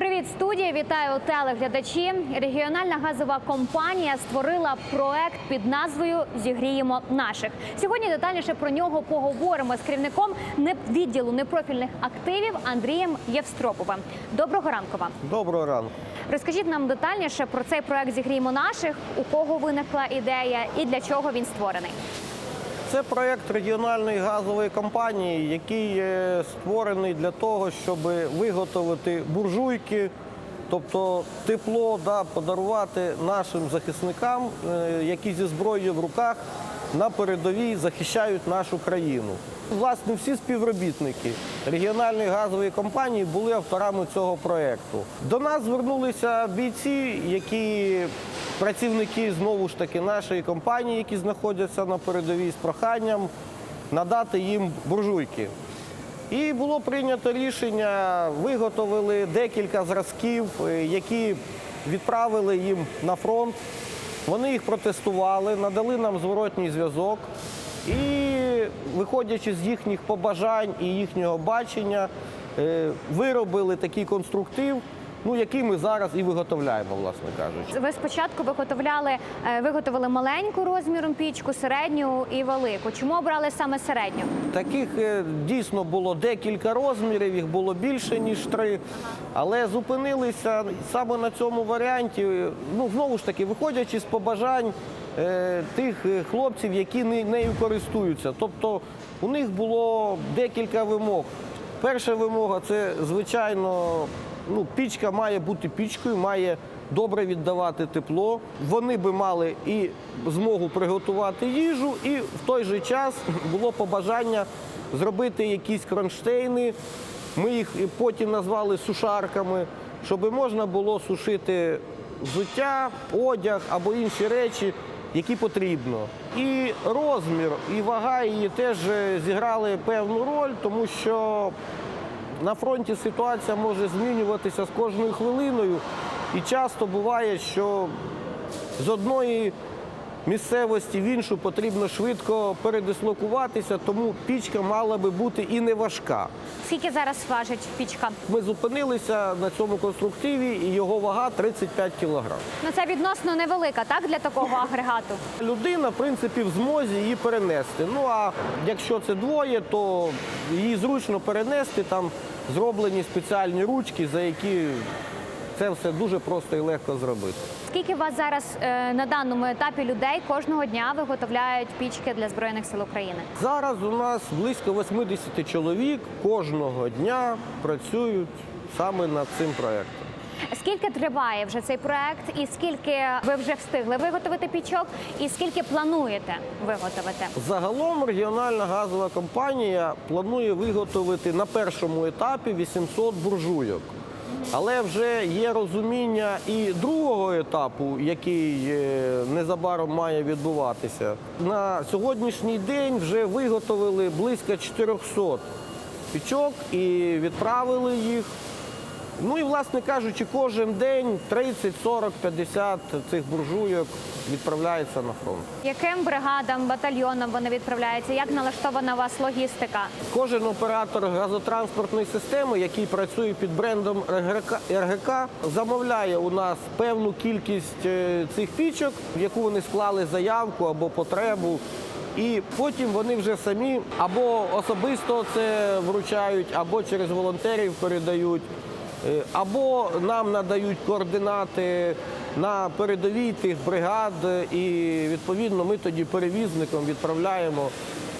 Привіт, студія! Вітаю телеглядачі. Регіональна газова компанія створила проект під назвою Зігріємо наших. Сьогодні детальніше про нього поговоримо з керівником відділу непрофільних активів Андрієм Євстроповим. Доброго ранку вам. Доброго ранку. Розкажіть нам детальніше про цей проект Зігріємо наших, у кого виникла ідея і для чого він створений. Це проєкт регіональної газової компанії, який створений для того, щоб виготовити буржуйки, тобто тепло да, подарувати нашим захисникам, е, які зі зброєю в руках на передовій захищають нашу країну. Власне, всі співробітники регіональної газової компанії були авторами цього проєкту. До нас звернулися бійці, які працівники знову ж таки нашої компанії, які знаходяться на передовій з проханням надати їм буржуйки. І було прийнято рішення, виготовили декілька зразків, е, які відправили їм на фронт. Вони їх протестували, надали нам зворотній зв'язок. І, виходячи з їхніх побажань і їхнього бачення, е, виробили такий конструктив, ну, який ми зараз і виготовляємо, власне кажучи. Ви спочатку виготовляли е, виготовили маленьку розміром пічку, середню і велику. Чому обрали саме середню? Таких е, дійсно було декілька розмірів, їх було більше, ніж три. Але зупинилися саме на цьому варіанті. Ну, знову ж таки, виходячи з побажань тих е, хлопців, які не- нею користуються. Тобто у них було декілька вимог. Перша вимога це, звичайно, ну, пічка має бути пічкою, має добре віддавати тепло. Вони би мали і змогу приготувати їжу, і в той же час було побажання зробити якісь кронштейни. Ми їх потім назвали сушарками, щоб можна було сушити взуття, одяг або інші речі, які потрібно. І розмір, і вага її теж е, зіграли певну роль, тому що на фронті ситуація може змінюватися з кожною хвилиною. І часто буває, що з одної місцевості в іншу потрібно швидко передислокуватися, тому пічка мала би бути і не важка. Скільки зараз важить пічка? Ми зупинилися на цьому конструктиві, і його вага 35 кілограм. Ну це відносно невелика, так для такого агрегату. Людина, в принципі, в змозі її перенести. Ну а якщо це двоє, то її зручно перенести. Там зроблені спеціальні ручки, за які це все дуже просто і легко зробити. Скільки у вас зараз е, на даному етапі людей кожного дня виготовляють пічки для збройних сил України? Зараз у нас близько 80 чоловік кожного дня працюють саме над цим проєктом. Скільки триває вже цей проект, і скільки ви вже встигли виготовити пічок, і скільки плануєте виготовити? Загалом регіональна газова компанія планує виготовити на першому етапі 800 буржуйок. Але вже є розуміння і другого етапу, який е, незабаром має відбуватися. На сьогоднішній день вже виготовили близько 400 пічок і відправили їх. Ну і, власне кажучи, кожен день 30, 40, 50 цих буржуйок відправляється на фронт. Яким бригадам, батальйонам вони відправляються? Як налаштована у вас логістика? Кожен оператор газотранспортної системи, який працює під брендом РГК, замовляє у нас певну кількість е, цих пічок, в яку вони склали заявку або потребу. І потім вони вже самі або особисто це вручають, або через волонтерів передають, або нам надають координати на передовій тих бригад, е, і відповідно ми тоді перевізником відправляємо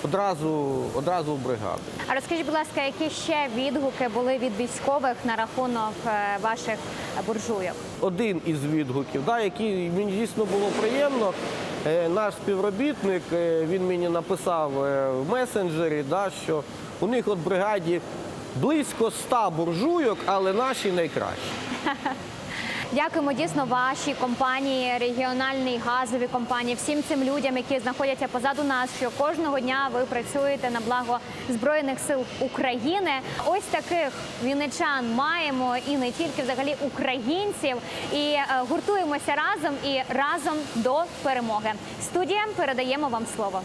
одразу, одразу в бригаду. А розкажіть, будь ласка, які ще відгуки були від військових на рахунок е, ваших буржуйок? Один із відгуків, да, який мені дійсно було приємно. е, Наш співробітник е, він мені написав е, в месенджері, да, що у них от бригаді близько 100 буржуйок, але наші найкращі. Дякуємо дійсно вашій компанії, регіональній газовій компанії, всім цим людям, які знаходяться позаду нас, що кожного дня ви працюєте на благо збройних сил України. Ось таких вінничан маємо і не тільки взагалі українців. І е, гуртуємося разом і разом до перемоги. Студія передаємо вам слово.